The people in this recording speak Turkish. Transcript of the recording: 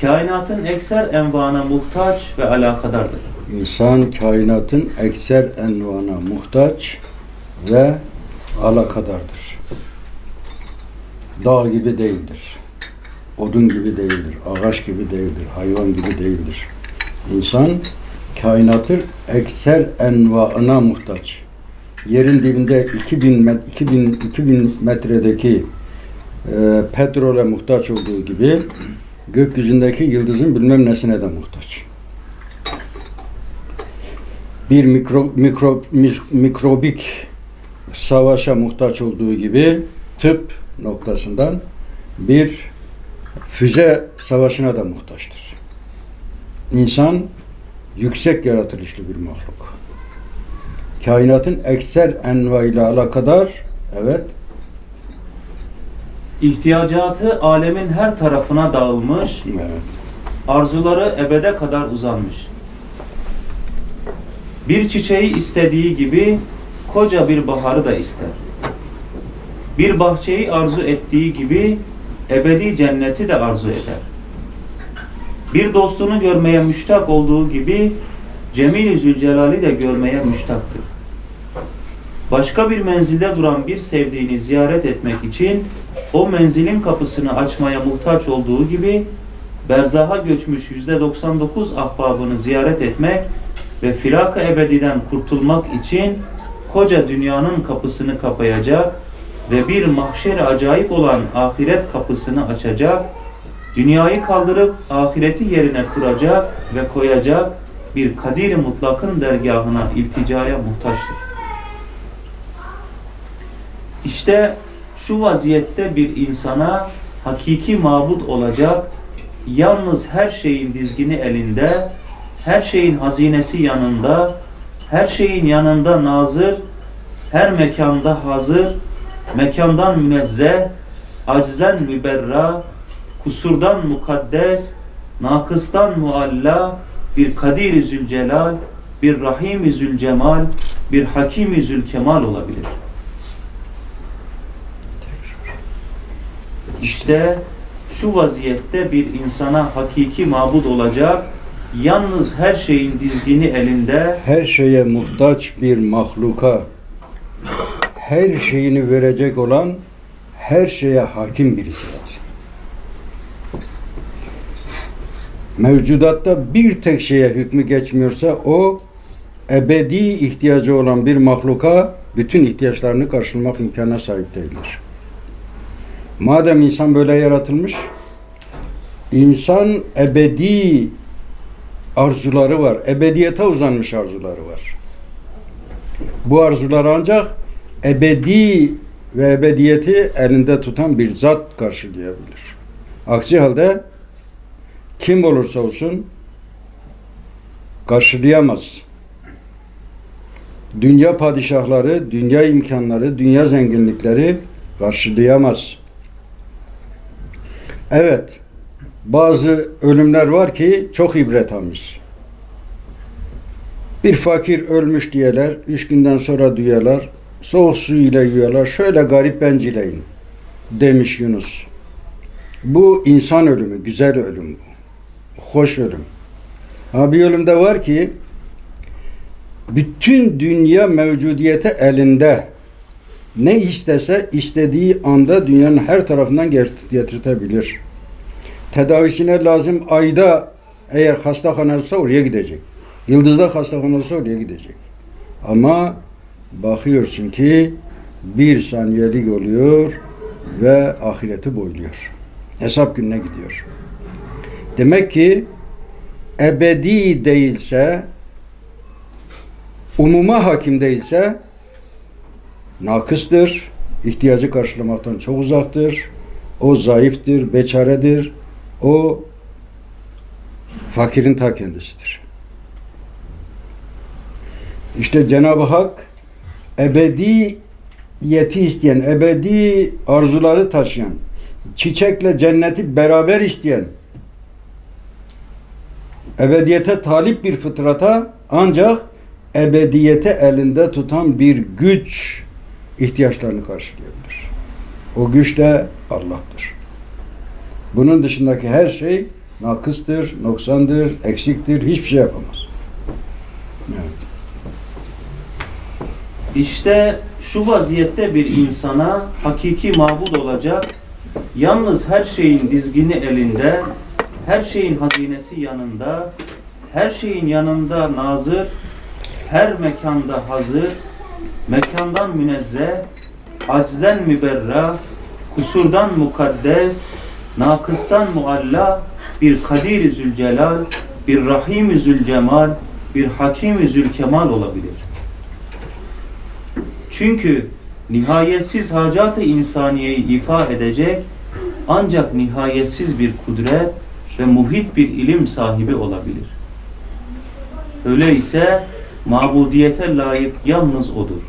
kainatın ekser envana muhtaç ve alakadardır. İnsan kainatın ekser envana muhtaç ve alakadardır. Dağ gibi değildir. Odun gibi değildir. Ağaç gibi değildir. Hayvan gibi değildir. İnsan kainatın ekser envaına muhtaç. Yerin dibinde 2000 met 2000 2000 metredeki e, petrole muhtaç olduğu gibi gökyüzündeki yıldızın bilmem nesine de muhtaç. Bir mikro, mikro, mikrobik savaşa muhtaç olduğu gibi tıp noktasından bir füze savaşına da muhtaçtır. İnsan yüksek yaratılışlı bir mahluk. Kainatın ekser enva ile alakadar, evet, İhtiyacatı alemin her tarafına dağılmış, evet. arzuları ebede kadar uzanmış. Bir çiçeği istediği gibi koca bir baharı da ister. Bir bahçeyi arzu ettiği gibi ebedi cenneti de arzu eder. Bir dostunu görmeye müştak olduğu gibi Cemil-i Zülcelal'i de görmeye müştaktır. Başka bir menzilde duran bir sevdiğini ziyaret etmek için o menzilin kapısını açmaya muhtaç olduğu gibi berzaha göçmüş yüzde 99 ahbabını ziyaret etmek ve firak-ı ebediden kurtulmak için koca dünyanın kapısını kapayacak ve bir mahşer acayip olan ahiret kapısını açacak, dünyayı kaldırıp ahireti yerine kuracak ve koyacak bir kadir-i mutlakın dergahına ilticaya muhtaçtır. İşte şu vaziyette bir insana hakiki mabut olacak, yalnız her şeyin dizgini elinde, her şeyin hazinesi yanında, her şeyin yanında nazır, her mekanda hazır, mekandan münezzeh, acizden müberra, kusurdan mukaddes, nakıstan mualla, bir kadir-i zülcelal, bir rahim-i zülcemal, bir hakim-i zülkemal olabilir. İşte şu vaziyette bir insana hakiki mabud olacak, yalnız her şeyin dizgini elinde, her şeye muhtaç bir mahluka her şeyini verecek olan her şeye hakim birisi lazım. Mevcudatta bir tek şeye hükmü geçmiyorsa o ebedi ihtiyacı olan bir mahluka bütün ihtiyaçlarını karşılamak imkanına sahip değildir. Madem insan böyle yaratılmış, insan ebedi arzuları var. Ebediyete uzanmış arzuları var. Bu arzular ancak ebedi ve ebediyeti elinde tutan bir zat karşılayabilir. Aksi halde kim olursa olsun karşılayamaz. Dünya padişahları, dünya imkanları, dünya zenginlikleri karşılayamaz. Evet, bazı ölümler var ki çok ibret almış. Bir fakir ölmüş diyeler, üç günden sonra duyarlar, soğuk su ile yiyorlar, şöyle garip bencileyin demiş Yunus. Bu insan ölümü, güzel ölüm bu. Hoş ölüm. Ha bir ölüm de var ki bütün dünya mevcudiyeti elinde. Ne istese istediği anda dünyanın her tarafından getirtebilir. Tedavisine lazım ayda eğer hastahanesi oraya gidecek. Yıldızda hastahanesi oraya gidecek. Ama bakıyorsun ki bir saniyelik oluyor ve ahireti boyluyor. Hesap gününe gidiyor. Demek ki ebedi değilse umuma hakim değilse nakıstır, ihtiyacı karşılamaktan çok uzaktır, o zayıftır, beçaredir, o fakirin ta kendisidir. İşte Cenab-ı Hak ebediyeti isteyen, ebedi arzuları taşıyan, çiçekle cenneti beraber isteyen, ebediyete talip bir fıtrata ancak ebediyete elinde tutan bir güç ihtiyaçlarını karşılayabilir. O güç de Allah'tır. Bunun dışındaki her şey nakıstır, noksandır, eksiktir, hiçbir şey yapamaz. Evet. İşte şu vaziyette bir insana hakiki mabud olacak, yalnız her şeyin dizgini elinde, her şeyin hazinesi yanında, her şeyin yanında nazır, her mekanda hazır, mekandan münezzeh, aczden müberra, kusurdan mukaddes, nakıstan mualla, bir kadir-i zülcelal, bir rahim-i zülcemal, bir hakim-i zülkemal olabilir. Çünkü nihayetsiz hacat-ı insaniyeyi ifa edecek ancak nihayetsiz bir kudret ve muhit bir ilim sahibi olabilir. Öyleyse mabudiyete layık yalnız odur.